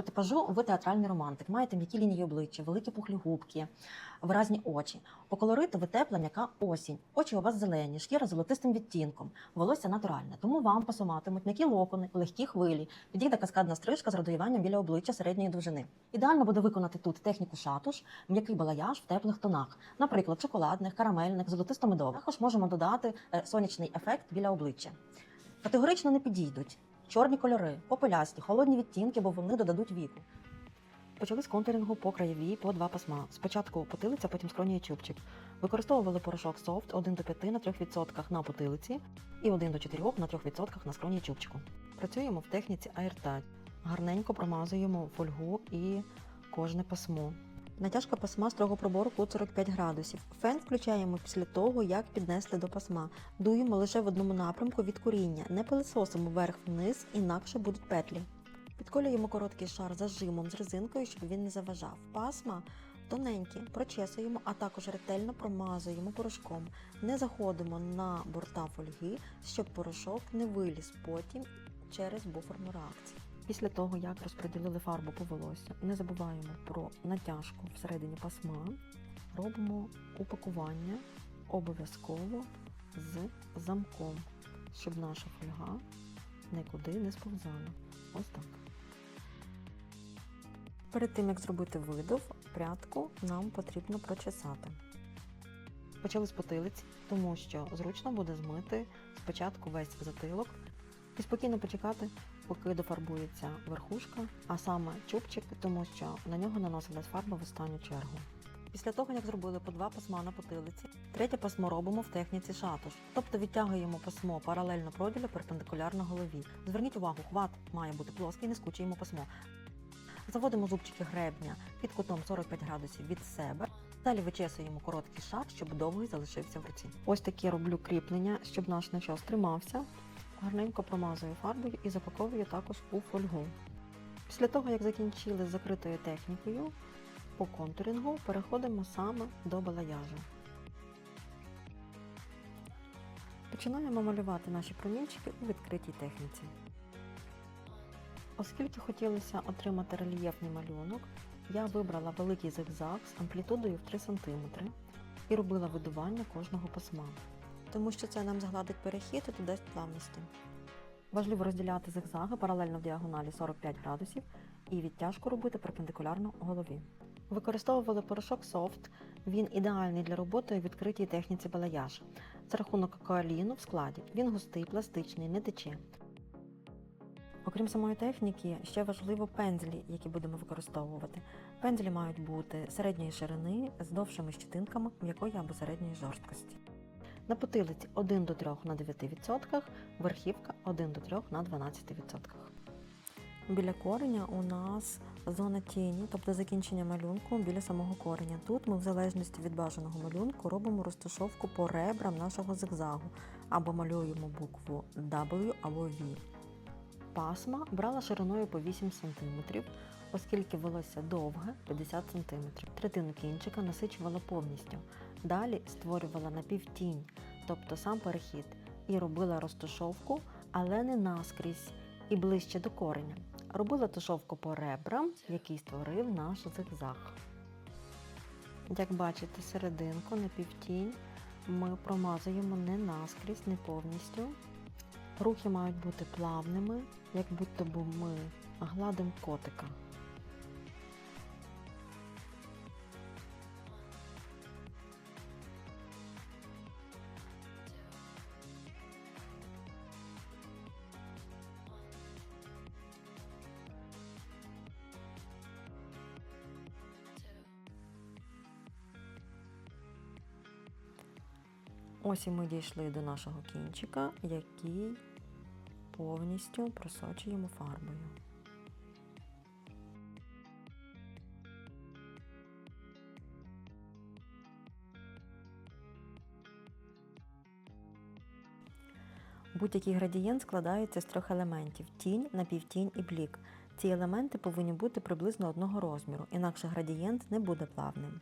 По типажу ви театральний романтик, маєте м'які лінії обличчя, великі пухлі губки, виразні очі. По колориту ви тепла, м'яка осінь. Очі у вас зелені, шкіра золотистим відтінком, волосся натуральне. Тому вам пасуватимуть м'які локони, легкі хвилі, підійде каскадна стрижка з радуюванням біля обличчя середньої довжини. Ідеально буде виконати тут техніку шатуш, м'який балаяж в теплих тонах, наприклад, шоколадних, карамельних, золотисто-медових. Також можемо додати е, сонячний ефект біля обличчя. Категорично не підійдуть чорні кольори, попелясті, холодні відтінки, бо вони додадуть віку. Почали з контурінгу по краєвій по два пасма. Спочатку потилиця, потім скроні і чубчик. Використовували порошок софт 1 до 5 на 3% на потилиці і 1 до 4 на 3% на скроні і чубчику. Працюємо в техніці AirTouch. Гарненько промазуємо фольгу і кожне пасмо. Натяжка пасма строго пробору кут 45 градусів. Фен включаємо після того, як піднесли до пасма. Дуємо лише в одному напрямку від коріння, не пилисосимо вверх-вниз, інакше будуть петлі. Підколюємо короткий шар зажимом з резинкою, щоб він не заважав. Пасма тоненькі, прочесуємо, а також ретельно промазуємо порошком. Не заходимо на борта фольги, щоб порошок не виліз потім через буферну реакцію. Після того, як розподілили фарбу по волосся, не забуваємо про натяжку всередині пасма, робимо упакування обов'язково з замком, щоб наша фольга нікуди не сповзала. Ось так. Перед тим, як зробити видов, прядку нам потрібно прочесати. Почали з потилиць, тому що зручно буде змити спочатку весь затилок і спокійно почекати, поки дофарбується верхушка, а саме чубчик, тому що на нього наносилась фарба в останню чергу. Після того, як зробили по два пасма на потилиці, третє пасмо робимо в техніці шатуш, тобто відтягуємо пасмо паралельно проділю перпендикулярно голові. Зверніть увагу, хват має бути плоский, не скучуємо пасмо. Заводимо зубчики гребня під кутом 45 градусів від себе. Далі вичесуємо короткий шар, щоб довгий залишився в руці. Ось такі роблю кріплення, щоб наш начос тримався. Гарненько промазую фарбою і запаковую також у фольгу. Після того, як закінчили з закритою технікою, по контурінгу переходимо саме до балаяжу. Починаємо малювати наші промінчики у відкритій техніці. Оскільки хотілося отримати рельєфний малюнок, я вибрала великий зигзаг з амплітудою в 3 см і робила видування кожного пасма, тому що це нам загладить перехід і додасть плавності. Важливо розділяти зигзаги паралельно в діагоналі 45 градусів і відтяжку робити перпендикулярно голові. Використовували порошок софт, він ідеальний для роботи у відкритій техніці балаяж. За рахунок коаліну в складі він густий, пластичний, не тече. Окрім самої техніки, ще важливо пензлі, які будемо використовувати. Пензлі мають бути середньої ширини з довшими щетинками м'якої або середньої жорсткості. На потилиці 1 до 3 на 9%, верхівка 1 до 3 на 12%. Біля кореня у нас зона тіні, тобто закінчення малюнку біля самого кореня. Тут ми в залежності від бажаного малюнку робимо розташовку по ребрам нашого зигзагу або малюємо букву W або V. Пасма брала шириною по 8 см, оскільки волосся довге 50 см. Третину кінчика насичувала повністю. Далі створювала напівтінь, тобто сам перехід, і робила розташовку, але не наскрізь і ближче до кореня. Робила тушовку по ребрам, який створив наш зигзаг. Як бачите, серединку напівтінь ми промазуємо не наскрізь, не повністю. Рухи мають бути плавними, як будто б ми гладимо котика. Ось і ми дійшли до нашого кінчика, який повністю просочуємо фарбою. Будь-який градієнт складається з трьох елементів: тінь, напівтінь і блік. Ці елементи повинні бути приблизно одного розміру, інакше градієнт не буде плавним.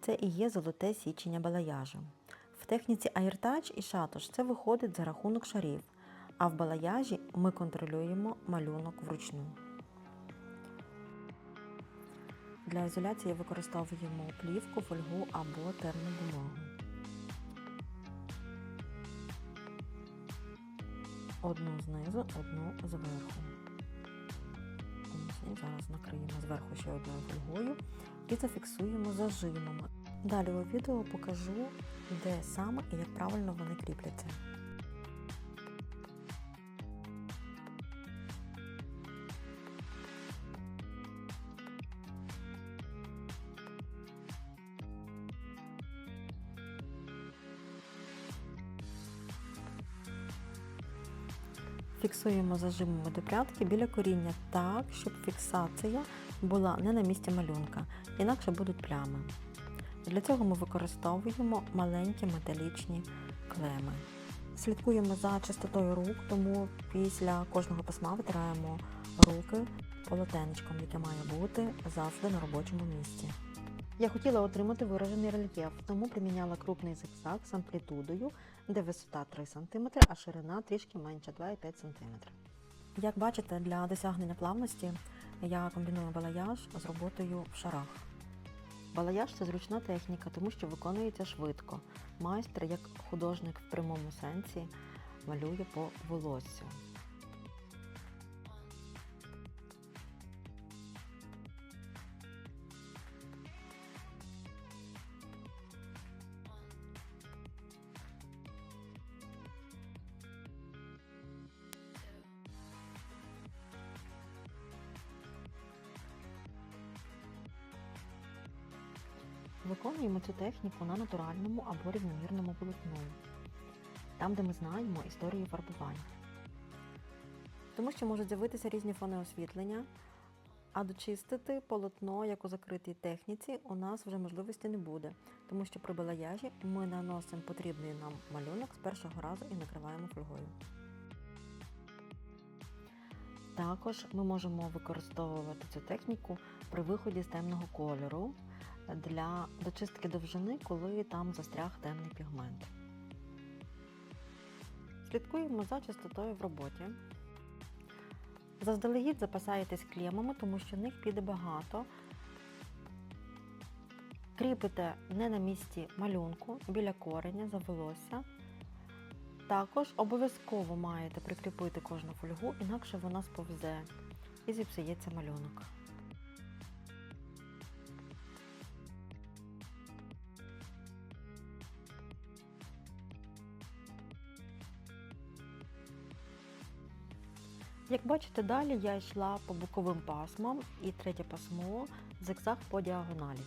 Це і є золоте січення балаяжу. Техніці AirTouch і шатуш це виходить за рахунок шарів, а в балаяжі ми контролюємо малюнок вручну. Для ізоляції використовуємо плівку, фольгу або термобумагу. Одну знизу, одну зверху. Зараз накриємо зверху ще одною фольгою і зафіксуємо зажимами. Далі у відео покажу, де саме і як правильно вони кріпляться. Фіксуємо зажимами до прядки біля коріння так, щоб фіксація була не на місці малюнка, інакше будуть плями. Для цього ми використовуємо маленькі металічні клеми. Слідкуємо за чистотою рук, тому після кожного письма витираємо руки полотенечком, яке має бути завжди на робочому місці. Я хотіла отримати виражений рельєф, тому приміняла крупний зигзаг з амплітудою, де висота 3 см, а ширина трішки менша 2,5 см. Як бачите, для досягнення плавності я комбіную балаяж з роботою в шарах. Балаяж це зручна техніка, тому що виконується швидко. Майстер, як художник в прямому сенсі, малює по волоссю. Виконуємо цю техніку на натуральному або рівномірному полотну, там, де ми знаємо історію фарбування. Тому що можуть з'явитися різні фони освітлення, а дочистити полотно, як у закритій техніці, у нас вже можливості не буде, тому що при балаяжі ми наносимо потрібний нам малюнок з першого разу і накриваємо фольгою. Також ми можемо використовувати цю техніку при виході з темного кольору для дочистки довжини, коли там застряг темний пігмент. Слідкуємо за чистотою в роботі. Заздалегідь запасаєтесь клемами, тому що них піде багато. Кріпите не на місці малюнку біля кореня за волосся. Також обов'язково маєте прикріпити кожну фольгу, інакше вона сповзе і зіпсується малюнок. Як бачите, далі я йшла по боковим пасмам і третє пасмо зигзаг по діагоналі.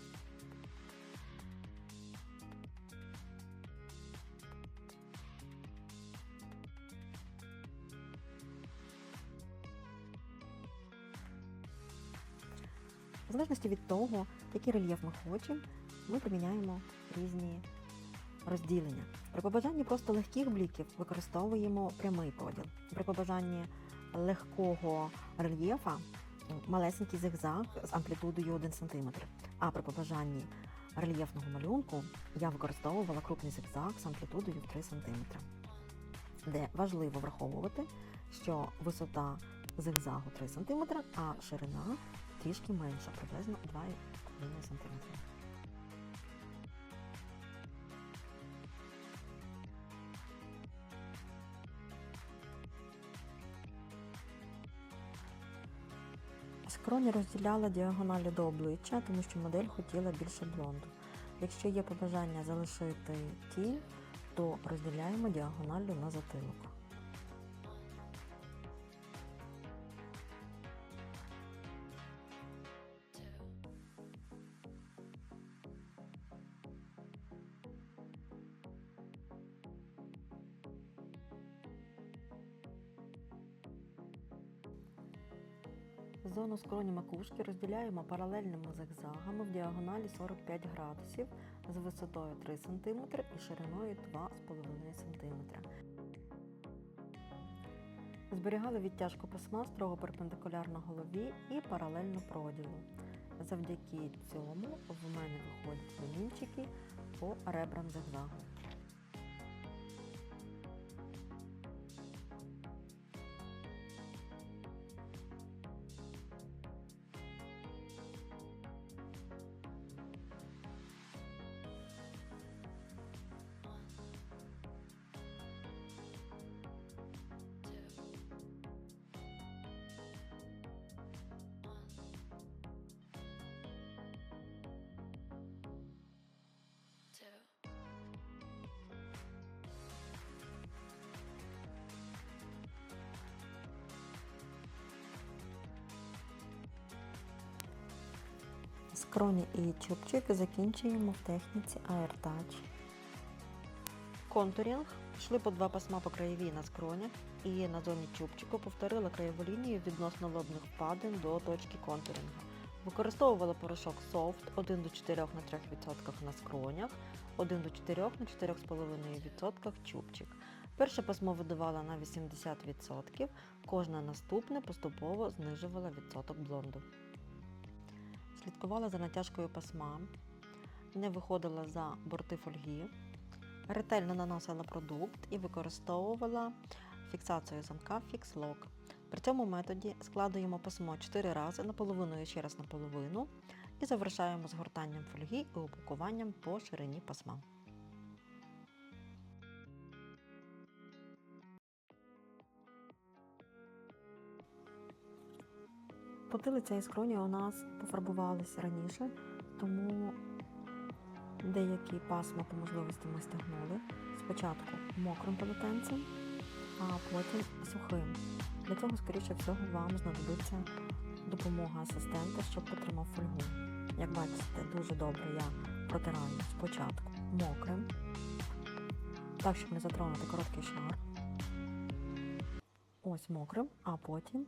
В залежності від того, який рельєф ми хочемо, ми приміняємо різні розділення. При побажанні просто легких бліків використовуємо прямий поділ. При побажанні легкого рельєфа малесенький зигзаг з амплітудою 1 см. А при побажанні рельєфного малюнку я використовувала крупний зигзаг з амплітудою в 3 см, де важливо враховувати, що висота зигзагу 3 см, а ширина трішки менша, приблизно 2,1 см. Скроні розділяла діагоналі до обличчя, тому що модель хотіла більше блонду. Якщо є побажання залишити тінь, то розділяємо діагоналлю на затилок. Зону скроні макушки розділяємо паралельними зигзагами в діагоналі 45 градусів з висотою 3 см і шириною 2,5 см. Зберігали відтяжку письма строго перпендикулярно голові і паралельно проділу. Завдяки цьому в мене виходять промінчики по ребрам зигзагу. Скроні і чубчик закінчуємо в техніці AirTouch. Контурінг. Йшли по два пасма по краєвій на скронях і на зоні чубчику повторили краєву лінію відносно лобних впадин до точки контурінга. Використовувала порошок Soft 1 до 4 на 3% на скронях, 1 до 4 на 4,5% чубчик. Перше пасмо видавала на 80%, кожне наступне поступово знижувала відсоток блонду. Слідкувала за натяжкою пасма, не виходила за борти фольги, ретельно наносила продукт і використовувала фіксацію замка FixLock. При цьому методі складуємо пасмо 4 рази наполовину і ще раз наполовину і завершаємо згортанням фольги і упакуванням по ширині пасма. Потилиця і скроні у нас пофарбувалися раніше, тому деякі пасма по можливості ми стягнули. Спочатку мокрим полотенцем, а потім сухим. Для цього, скоріше всього, вам знадобиться допомога асистента, щоб потримав фольгу. Як бачите, дуже добре я протираю спочатку мокрим, так, щоб не затронути короткий шар. Ось мокрим, а потім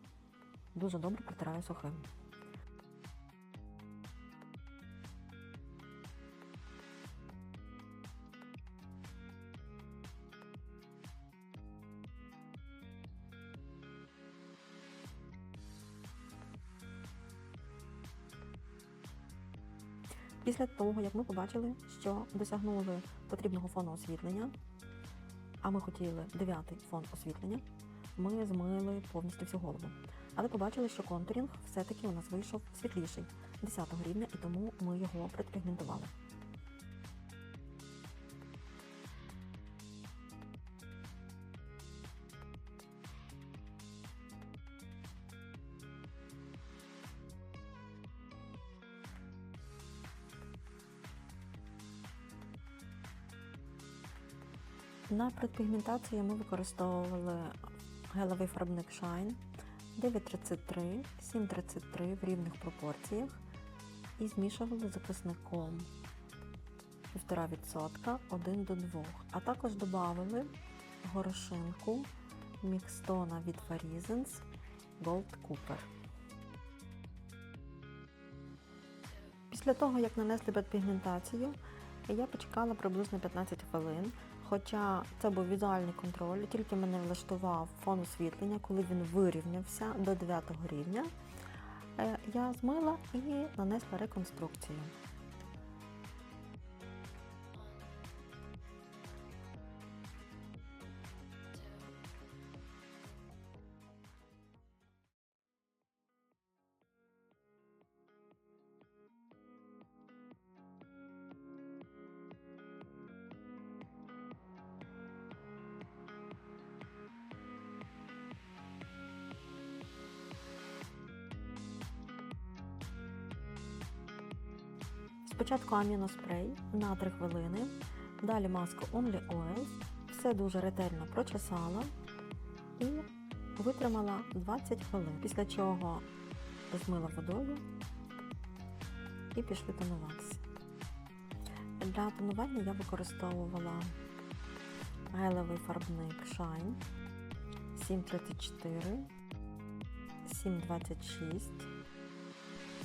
дуже добре протираю сухим. Після того, як ми побачили, що досягнули потрібного фону освітлення, а ми хотіли дев'ятий фон освітлення, ми змили повністю всю голову. Але побачили, що контурінг все-таки у нас вийшов світліший 10 рівня, і тому ми його предпігментували. На предпігментацію ми використовували гелевий фарбник Shine 9,33, 7,33 в рівних пропорціях і змішували записником 1,5% 1 до 2. А також додали горошинку мікстона від Farisens Gold Cooper. Після того, як нанесли предпігментацію, я почекала приблизно 15 хвилин. Хоча це був візуальний контроль, тільки мене влаштував фон освітлення, коли він вирівнявся до 9 рівня, е, я змила і нанесла реконструкцію. Спочатку аміноспрей на 3 хвилини, далі маску Only Oils, все дуже ретельно прочесала і витримала 20 хвилин, після чого змила водою і пішли тонуватися. Для тонування я використовувала гелевий фарбник Shine 734, 726.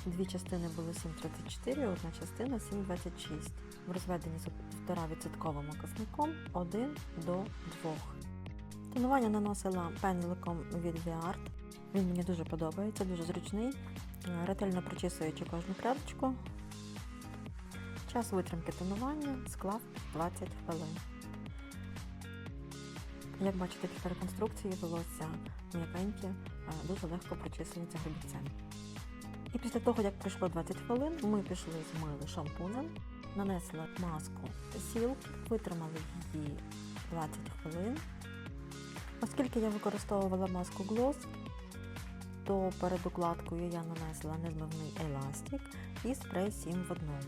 Дві частини були 7,34, одна частина 7,26. В розведенні з 1,5% кисником 1 до 2. Тонування наносила пензликом від Viart. Він мені дуже подобається, дуже зручний, ретельно прочісуючи кожну прядочку. Час витримки тонування склав 20 хвилин. Як бачите, після реконструкції волосся м'якеньке, дуже легко прочислюється грибцем. Після того, як пройшло 20 хвилин, ми пішли змили шампунем, нанесли маску Silk, витримали її 20 хвилин. Оскільки я використовувала маску Gloss, то перед укладкою я нанесла незмивний еластик і спрей 7 в одному.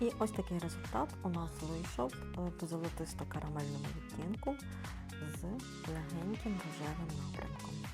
І ось такий результат у нас вийшов по золотисто-карамельному відтінку з легеньким рожевим напрямком.